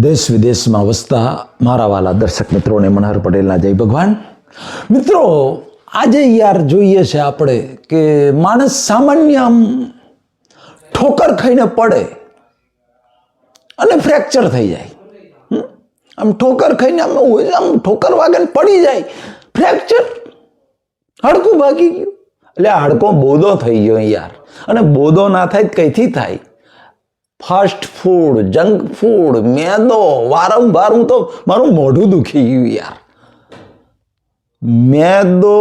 દેશ વિદેશમાં વસતા મારા વાલા દર્શક મિત્રોને મનહર પટેલના જય ભગવાન. મિત્રો, આજે યાર જોઈએ છે આપણે કે માણસ સામાન્ય આમ ઠોકર ખાઈને પડે અને ફ્રેક્ચર થઈ જાય? આમ ઠોકર ખાઈને આમ આમ ઠોકર વાગે પડી જાય. ફ્રેક્ચર હાડકું ભાગી ગયું. એટલે આ હાડકો બોદો થઈ ગયો યાર. અને બોદો ના થાય કઈથી થાય? ફાસ્ટ ફૂડ, જંક ફૂડ, મેદો, વારંવાર હું તો મારું મોઢું દુખી ગયું યાર. મેદો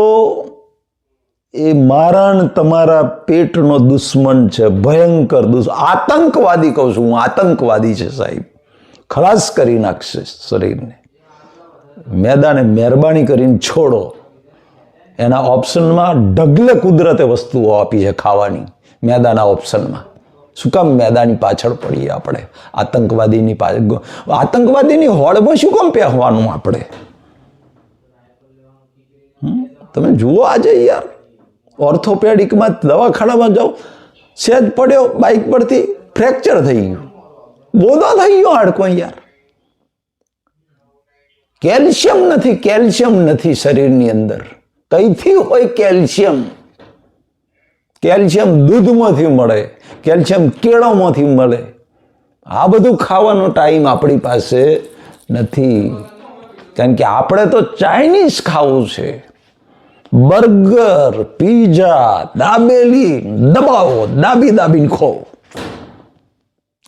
એ મારણ તમારા પેટનો દુશ્મન છે, ભયંકર દુશ્મન આતંકવાદી કહું છું હું, આતંકવાદી છે સાહેબ. ખલાસ કરી નાખશે શરીરને. મેદાને મહેરબાની કરીને છોડો. એના ઓપ્શનમાં ઢગલે કુદરતે વસ્તુઓ આપી છે ખાવાની, મેદાના ઓપ્શનમાં શું કામ મેદાની પાછળ પડીએ આપણે? આતંકવાદીની પાછળ આતંકવાદીની હોળમાં શું કામ પહેરવાનું આપણે? તમે જુઓ આજે યાર. ઓર્થોપેડિકમાં દવાખાનામાં જાઓ, સેજ પડ્યો બાઇક પરથી ફ્રેક્ચર થઈ ગયું. બોધો થઈ ગયો હાડકો યાર. કેલ્શિયમ નથી કેલ્શિયમ નથી શરીરની અંદર. કઈથી હોય કેલ્શિયમ? કેલ્શિયમ દૂધમાંથી મળે, કેલ્શિયમ કેળોમાંથી મળે. આ બધું ખાવાનો ટાઈમ આપણી પાસે નથી. કારણ કે આપણે તો ચાઇનીઝ ખાવું છે. બર્ગર, પીઝા, દાબેલી, દબાવો, દાબી દાબીને ખો.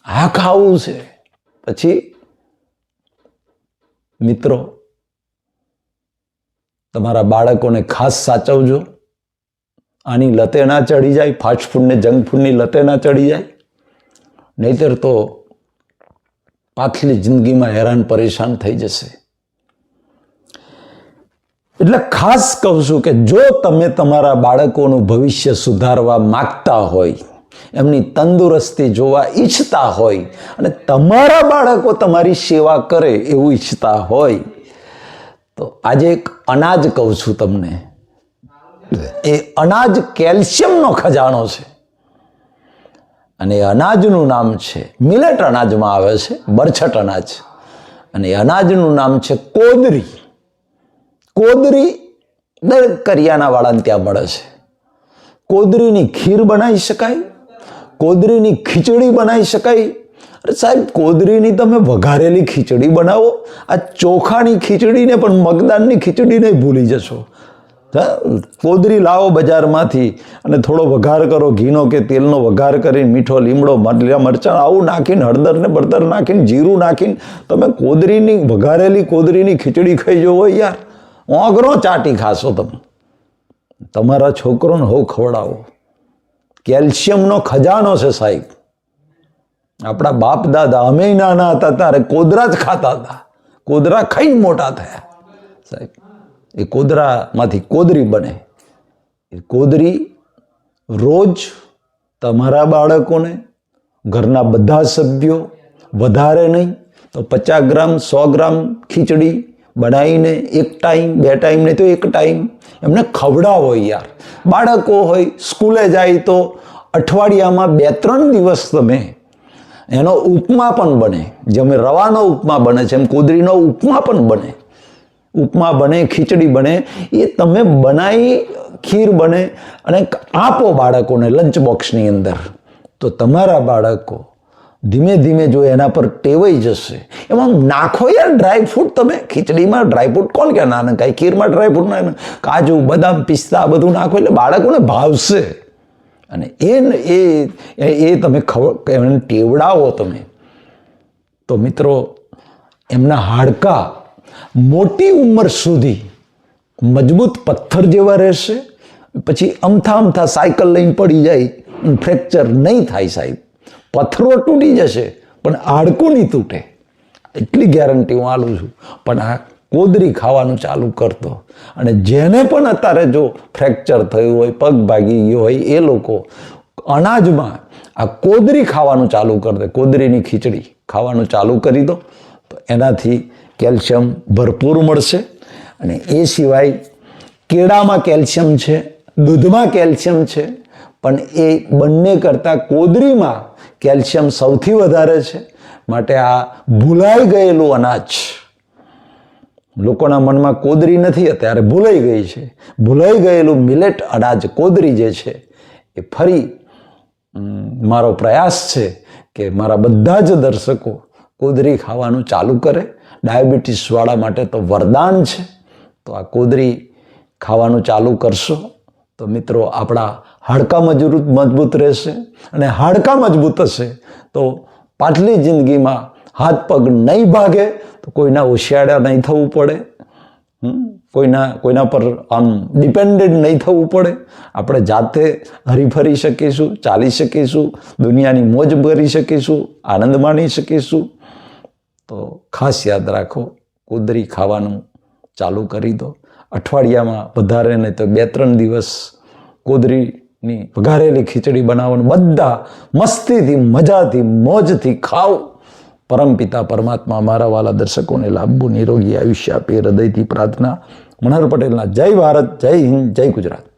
આ ખાવું છે. પછી, મિત્રો, તમારા બાળકોને ખાસ સાચવજો. આની લતે ના ચડી જાય, ફાસ્ટ ફૂડને જંક ફૂડની લતે ના ચડી જાય. નહીતર તો પાછલી જિંદગીમાં હેરાન પરેશાન થઈ જશે. એટલે ખાસ કહું છું કે જો તમે તમારા બાળકોનું ભવિષ્ય સુધારવા માગતા હોય, એમની તંદુરસ્તી જોવા ઈચ્છતા હોય, અને તમારા બાળકો તમારી સેવા કરે એવું ઈચ્છતા હોય, તો આજે એક અનાજ કહું છું તમને. એ અનાજ કેલ્શિયમનો ખજાનો છે. અને એ અનાજનું નામ છે, મિલેટ અનાજમાં આવે છે, બરછટ અનાજ. અને એ અનાજનું નામ છે કોદરી. કોદરી દરેક કરિયાણાવાળાને ત્યાં મળે છે. કોદરીની ખીર બનાવી શકાય, કોદરીની ખીચડી બનાવી શકાય. અરે સાહેબ, કોદરીની તમે વઘારેલી ખીચડી બનાવો, આ ચોખાની ખીચડીને પણ મગદાનની ખીચડીને ભૂલી જશો. કોદરી લાવો બજારમાંથી અને થોડો વઘાર કરો, ઘીનો કે તેલનો વઘાર કરીને મીઠો, લીમડો લીલા મરચાં, આવું નાખીને, હળદરને બળદર નાખીને, જીરું નાખીને, તમે કોદરીની, વઘારેલી કોદરીની ખીચડી ખાઈ જવો યાર. ઓગરો ચાટી ખાશો તમે. તમારા છોકરોને હો ખવડાવો. કેલ્શિયમનો ખજાનો છે સાહેબ. આપણા બાપ દાદા અમે નાના હતા, ત્યારે કોદરા જ ખાતા હતા. કોદરા ખાઈને મોટા થયા. સાહેબ એ કોદરામાંથી કોદરી બને. એ કોદરી રોજ તમારા બાળકોને, ઘરના બધા સભ્યો વધારે નહીં તો પચાસ ગ્રામ, સો ગ્રામ ખીચડી બનાવીને એક ટાઈમ, બે ટાઈમ નહીં તો એક ટાઈમ. એમને ખવડાવો યાર. બાળકો હોય, સ્કૂલે જાય તો અઠવાડિયામાં બે, ત્રણ દિવસ તમે એનો ઉપમા પણ બને. જેમ રવાનો ઉપમા બને છે, એમ કોદરીનો ઉપમા પણ બને. ઉપમા બને, ખીચડી બને, એ તમે બનાવી ખીર બને અને આપો બાળકોને લંચ બોક્સની અંદર. તો તમારા બાળકો ધીમે ધીમે જો એના પર ટેવાઈ જશે, એમાં નાખો યાર ડ્રાયફ્રૂટ તમે. ખીચડીમાં ડ્રાયફ્રૂટ કોણ કે ના કાંઈ ખીરમાં ડ્રાયફ્રૂટ ના કાજુ, બદામ, પિસ્તા બધું નાખો એટલે બાળકોને ભાવશે. અને એ એ એ તમે ખબર એમને ટેવડાવો તમે. તો મિત્રો, એમના હાડકા મોટી ઉંમર સુધી મજબૂત પથ્થર જેવા રહેશે. પછી અમથા અમથા સાયકલ લઈને પડી જાય ફ્રેક્ચર નહીં થાય સાહેબ. પથ્થરો તૂટી જશે, પણ હાડકું નહીં તૂટે. એટલી ગેરંટી હું આલું છું. પણ આ કોદરી ખાવાનું ચાલુ કરતો. અને જેને પણ અત્યારે જો ફ્રેક્ચર થયું હોય, પગ ભાગી ગયો હોય, એ લોકો અનાજમાં આ કોદરી ખાવાનું ચાલુ કરી દે. કોદરીની ખીચડી ખાવાનું ચાલુ કરી દો. તો એનાથી કેલ્શિયમ ભરપૂર મળશે અને એ સિવાય કેળામાં કેલ્શિયમ છે, દૂધમાં કેલ્શિયમ છે, પણ એ બંને કરતાં કોદરીમાં કેલ્શિયમ સૌથી વધારે છે. માટે આ ભૂલાઈ ગયેલું અનાજ. લોકોના મનમાં કોદરી નથી, અત્યારે ભૂલાઈ ગઈ છે. ભૂલાઈ ગયેલું મિલેટ અનાજ કોદરી જે છે, એ ફરી મારો પ્રયાસ છે કે મારા બધા જ દર્શકો કોદરી ખાવાનું ચાલુ કરે. ડાયાબિટીસવાળા માટે તો વરદાન છે. તો આ કોદરી ખાવાનું ચાલુ કરશો તો મિત્રો આપણા હાડકાં મજબૂત મજબૂત રહેશે અને હાડકાં મજબૂત હશે. તો પાટલી જિંદગીમાં હાથ પગ નહીં ભાગે તો કોઈના હોશિયાળા નહીં થવું પડે. કોઈના કોઈના પર આમ ડિપેન્ડેન્ટ નહીં થવું પડે. આપણે જાતે હરીફરી શકીશું, ચાલી શકીશું, દુનિયાની મોજ કરી શકીશું, આનંદ માણી શકીશું. તો ખાસ યાદ રાખો, કુદરી ખાવાનું ચાલુ કરી દો. અઠવાડિયામાં વધારે ને તો બે ત્રણ દિવસ કોદરીની વઘારેલી ખીચડી બનાવવાનું, બધા મસ્તીથી, મજાથી, મોજથી ખાઓ. પરમપિતા પરમાત્મા મારા વાલા દર્શકોને લાંબુ નિરોગી આયુષ્ય આપે, હૃદયથી પ્રાર્થના. મનોહર પટેલના જય ભારત, જય હિન્દ, જય ગુજરાત.